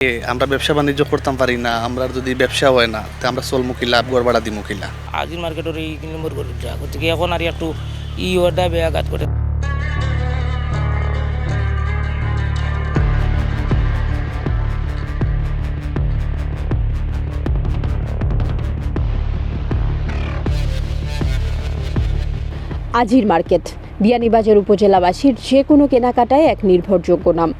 এ, আমরা ব্যবসা বাণিজ্য করতাম পারি না আমরা যদি ব্যবসা হয় না তে আমরা চলমুখী লাভ গড়বাড়া দিমুখিলা আজির মার্কেটের এই নম্বর করে যা গতিকে এখন আর একটু ই ওটা ব্যাঘাত করে আজির মার্কেট বিয়ানীবাজার উপজেলাবাসীর যে কোনো কেনাকাটায় এক নির্ভরযোগ্য নাম।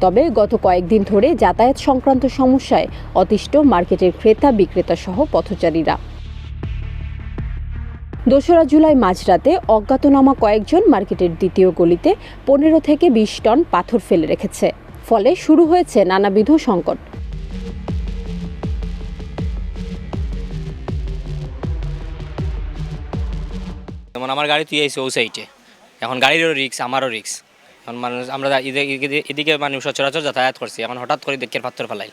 তবে গত কয়েকদিন ধরে যাতায়াত সংক্রান্ত সমস্যায় অতিষ্ঠ মার্কেটের ক্রেতা বিক্রেতা সহ পথচারীরা। দোসরা জুলাই মাঝরাতে অজ্ঞাতনামা কয়েকজন মার্কেটের দ্বিতীয় গলিতে পনেরো থেকে বিশ টন পাথর ফেলে রেখেছে। ফলে শুরু হয়েছে নানাবিধ সংকট। যেমন আমার গাড়ি তুই আইসি ও সাইডে। এখন গাড়িরও রিক্স আমারও রিক্স এখন মানুষ আমরা এদিকে- মানুষ সচরাচর যাতায়াত করছি। এখন হঠাৎ করে দেখে পাত্র ফেলাই।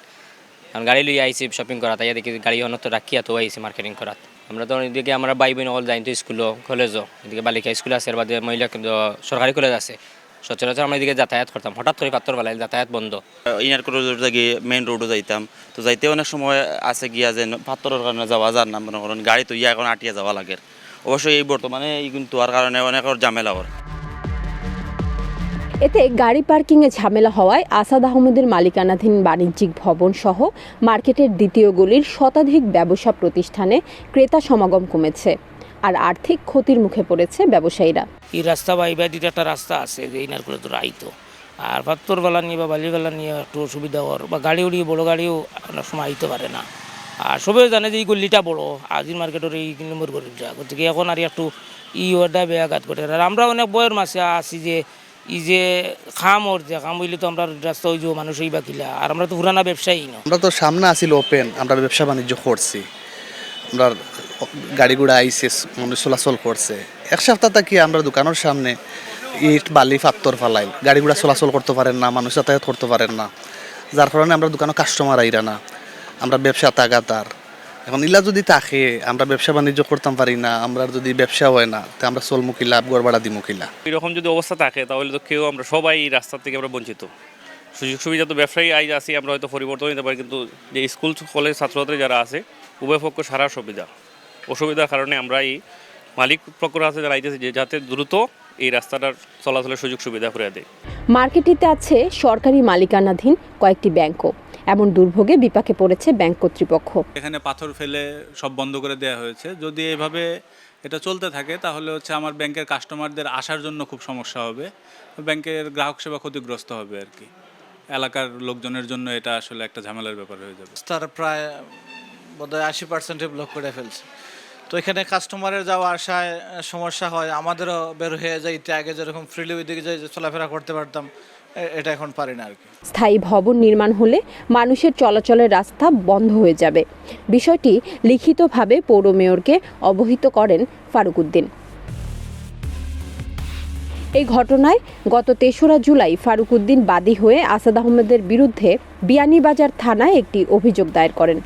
এখন গাড়ি লইয়া আইসি শপিং করা তাই দেখি গাড়ি অন্য তো রাখিয়া তো আইসি মার্কেটিং করাত। আমরা তো এদিকে আমরা বাই বোন অল যাই, তো স্কুলও কলেজও এদিকে বালিকা স্কুল আছে বাদে মহিলা সরকারি কলেজ আছে। সচরাচর আমরা এদিকে যাতায়াত করতাম। হঠাৎ করে পাত্র ফেলাই, যাতায়াত বন্ধ। ইনার করে থাকি মেইন রোডও যাইতাম। তো যাইতে অনেক সময় আছে গিয়া যে পাথরের কারণে যাওয়া যার না। মনে করেন গাড়ি তো ইয়া এখন আটিয়া যাওয়া লাগে। অবশ্যই এই বর্তমানে এই কিন্তু আর কারণে অনেক ঝামেলা ওর এতে গাড়ি পার্কিংয়ে ঝামেলা হওয়ায় আসাদ আহমেদের মালিকানাধীন বাণিজ্যিক ভবন সহ মার্কেটের দ্বিতীয় গলির শতাধিক ব্যবসা প্রতিষ্ঠানে ক্রেতা সমাগম কমেছে আর আর্থিক ক্ষতির মুখে পড়েছে ব্যবসায়ীরা। এই রাস্তা বা এই দিতে একটা রাস্তা আছে যে ইনার করে তো রাইতো আর পাত্তরবেলা নিয়ে বা বালিবেলা নিয়ে একটু অসুবিধা হওয়ার, বা গাড়ি উড়িয়ে বড় গাড়িও অনেক সময় আইতে পারে না। আর সবাই জানে যে এই গল্লিটা বড়, আজির মার্কেটের এই নম্বর গলিটা গতিকে এখন আর একটু ই ওটা ব্যাঘাত করে আর আমরা অনেক বয়ের মাসে আছি যে ই যে খাম ওর যে, খাম হইলে তো আমরা রাস্তা যে মানুষ এই বাকিলা আর আমরা তো পুরানা ব্যবসায়ী না। আমরা তো সামনে আসিল ওপেন আমরা ব্যবসা বাণিজ্য করছি। আমরা গাড়ি গুড়া আইসে মানুষ চলাচল করছে। এক সপ্তাহ থাকি আমরা দোকানের সামনে ইট, বালি পাত্তর ফালাই। গাড়ি গুড়া চলাচল করতে পারেন না, মানুষ যাতায়াত করতে পারেন না। যার কারণে আমরা দোকানে কাস্টমার আইরা না। আমরা ব্যবসা তাগাতার এখন ইলা যদি থাকে আমরা ব্যবসা বাণিজ্য করতাম পারি না আমরা যদি ব্যবসা হয় না তে আমরা চলমুখী লাভ গড়বাড়া দিমুখিলা এরকম যদি অবস্থা থাকে তাহলে তো কেউ আমরা সবাই এই রাস্তা থেকে আমরা বঞ্চিত। সুযোগ সুবিধা তো ব্যবসায়ী আইজ আসি আমরা হয়তো পরিবর্তন নিতে পারি কিন্তু যে স্কুল কলেজ ছাত্রছাত্রী যারা আছে উভয় পক্ষ সারা সুবিধা অসুবিধার কারণে আমরা এই মালিক প্রকর আছে যারা আইতেছে যে যাতে দ্রুত এই রাস্তাটার চলাচলের সুযোগ সুবিধা করে দেয়। মার্কেটটিতে আছে সরকারি মালিকানাধীন কয়েকটি ব্যাংকও। এমন দুর্ভোগে বিপাকে পড়েছে ব্যাংক কর্তৃপক্ষ। এখানে পাথর ফেলে সব বন্ধ করে দেওয়া হয়েছে। যদি এভাবে এটা চলতে থাকে তাহলে হচ্ছে আমার ব্যাংকের কাস্টমারদের আসার জন্য খুব সমস্যা হবে। ব্যাংকের গ্রাহক সেবা ক্ষতিগ্রস্ত হবে আর কি। এলাকার লোকজনের জন্য এটা আসলে একটা ঝামেলার ব্যাপার হয়ে যাবে। তার প্রায় বোধহয় আশি পার্সেন্টে ব্লক করে ফেলছে। তো এখানে কাস্টমারের যাওয়া আসায় সমস্যা হয়। আমাদেরও বের হয়ে যাইতে আগে যেরকম ফ্রিলি ওইদিকে যাই চলাফেরা করতে পারতাম এটা এখন পারি না আর কি। স্থায়ী ভবন নির্মাণ হলে মানুষের চলাচলের রাস্তা বন্ধ হয়ে যাবে। বিষয়টি লিখিতভাবে পৌর মেয়রকে অবহিত করেন ফারুক উদ্দিন। এই ঘটনায় গত তেসরা জুলাই ফারুক উদ্দিন বাদী হয়ে আসাদ আহমেদের বিরুদ্ধে বিয়ানীবাজার থানায় একটি অভিযোগ দায়ের করেন।